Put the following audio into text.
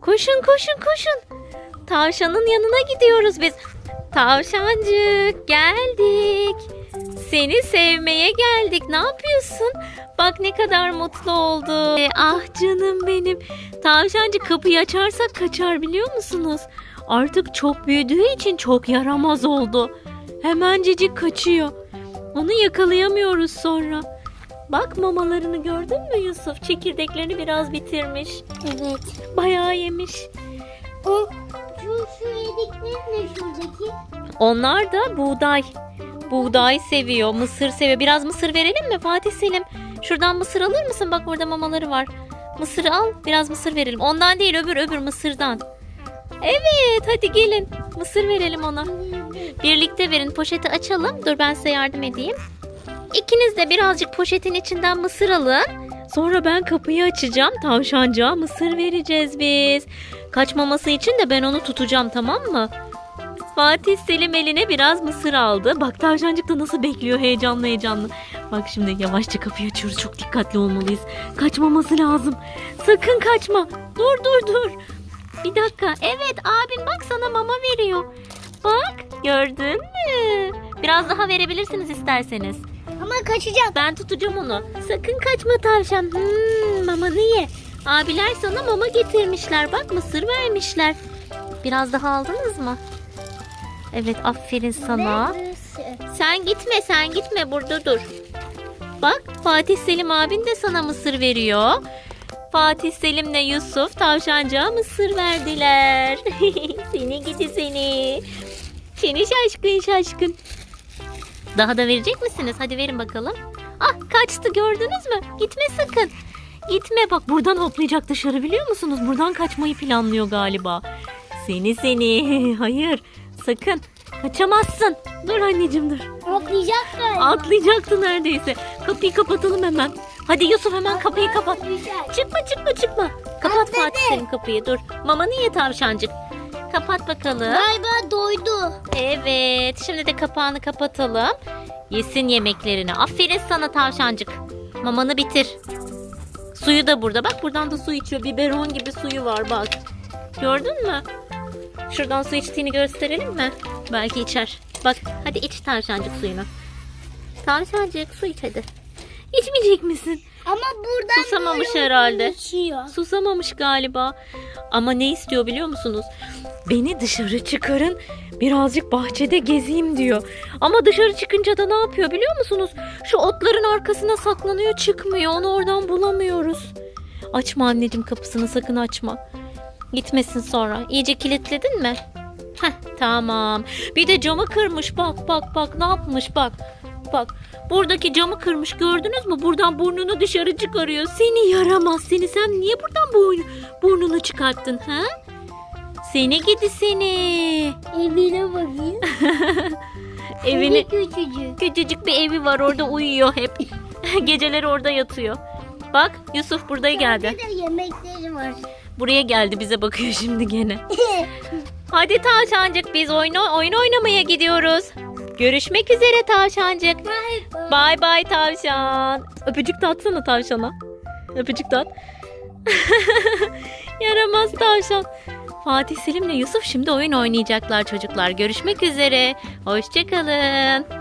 Koşun koşun koşun. Tavşanın yanına gidiyoruz biz. Tavşancık geldik. Seni sevmeye geldik. Ne yapıyorsun? Bak ne kadar mutlu oldu. E, ah canım benim. Tavşancık kapıyı açarsak kaçar biliyor musunuz? Artık çok büyüdüğü için çok yaramaz oldu. Hemencecik kaçıyor. Onu yakalayamıyoruz sonra. Bak mamalarını gördün mü Yusuf? Çekirdeklerini biraz bitirmiş. Evet. Bayağı yemiş. O şu şu yedikleri ne şuradaki? Onlar da buğday. Buğday seviyor, mısır seviyor. Biraz mısır verelim mi Fatih Selim? Şuradan mısır alır mısın? Bak burada mamaları var. Mısırı al, biraz mısır verelim. Ondan değil, öbür öbür mısırdan. Evet, hadi gelin. Mısır verelim ona. Birlikte verin. Poşeti açalım. Dur ben size yardım edeyim. İkiniz de birazcık poşetin içinden mısır alın. Sonra ben kapıyı açacağım. Tavşancığa mısır vereceğiz biz. Kaçmaması için de ben onu tutacağım tamam mı? Fatih Selim eline biraz mısır aldı. Bak tavşancık da nasıl bekliyor heyecanlı heyecanlı. Bak şimdi yavaşça kapıyı açıyoruz. Çok dikkatli olmalıyız. Kaçmaması lazım. Sakın kaçma. Dur dur dur. Bir dakika. Evet abin bak sana mama veriyor. Bak gördün mü? Biraz daha verebilirsiniz isterseniz. Ama kaçacak. Ben tutacağım onu. Sakın kaçma tavşan. Hmm, mamanı ye. Abiler sana mama getirmişler. Bak mısır vermişler. Biraz daha aldınız mı? Evet aferin sana. Sen gitme sen gitme burada dur. Bak Fatih Selim abin de sana mısır veriyor. Fatih Selim'le Yusuf tavşancağa mısır verdiler. seni gidi seni. Seni şaşkın şaşkın. Daha da verecek misiniz? Hadi verin bakalım. Ah kaçtı gördünüz mü? Gitme sakın. Gitme bak buradan hoplayacak dışarı biliyor musunuz? Buradan kaçmayı planlıyor galiba. Seni seni. Hayır sakın. Kaçamazsın. Dur anneciğim dur. Atlayacak galiba. Atlayacaktı neredeyse. Kapıyı kapatalım hemen. Hadi Yusuf hemen kapıyı kapat. Çıkma çıkma çıkma. Kapat. Fatih senin kapıyı dur. Mamanı ye tavşancık. Kapat bakalım. Galiba doydu. Evet. Şimdi de kapağını kapatalım. Yesin yemeklerini. Aferin sana tavşancık. Mamanı bitir. Suyu da burada. Bak buradan da su içiyor. Biberon gibi suyu var bak. Gördün mü? Şuradan su içtiğini gösterelim mi? Belki içer. Bak hadi iç tavşancık suyunu. Tavşancık su iç hadi. İçmeyecek misin? Ama buradan Susamamış herhalde. içiyor. Susamamış galiba. Ama ne istiyor biliyor musunuz? Beni dışarı çıkarın. Birazcık bahçede gezeyim diyor. Ama dışarı çıkınca da ne yapıyor biliyor musunuz? Şu otların arkasına saklanıyor çıkmıyor. Onu oradan bulamıyoruz. Açma anneciğim kapısını sakın açma. Gitmesin sonra. İyice kilitledin mi? Heh tamam. Bir de camı kırmış. Bak bak bak ne yapmış bak. Bak buradaki camı kırmış gördünüz mü? Buradan burnunu dışarı çıkarıyor. Seni yaramaz seni. Sen niye buradan bu burnunu çıkarttın ha? Seni gidi seni. Evine bakayım. Evini küçücük. küçücük bir evi var orada uyuyor hep. Geceleri orada yatıyor. Bak Yusuf buraya geldi. Bir de yemekleri var. Buraya geldi bize bakıyor şimdi gene. Hadi tavşancık biz oyun, oyun oynamaya gidiyoruz. Görüşmek üzere tavşancık. Bay bay tavşan. Öpücük de atsana tavşana. Öpücük de at. Yaramaz tavşan. Fatih Selim'le Yusuf şimdi oyun oynayacaklar çocuklar. Görüşmek üzere. Hoşçakalın.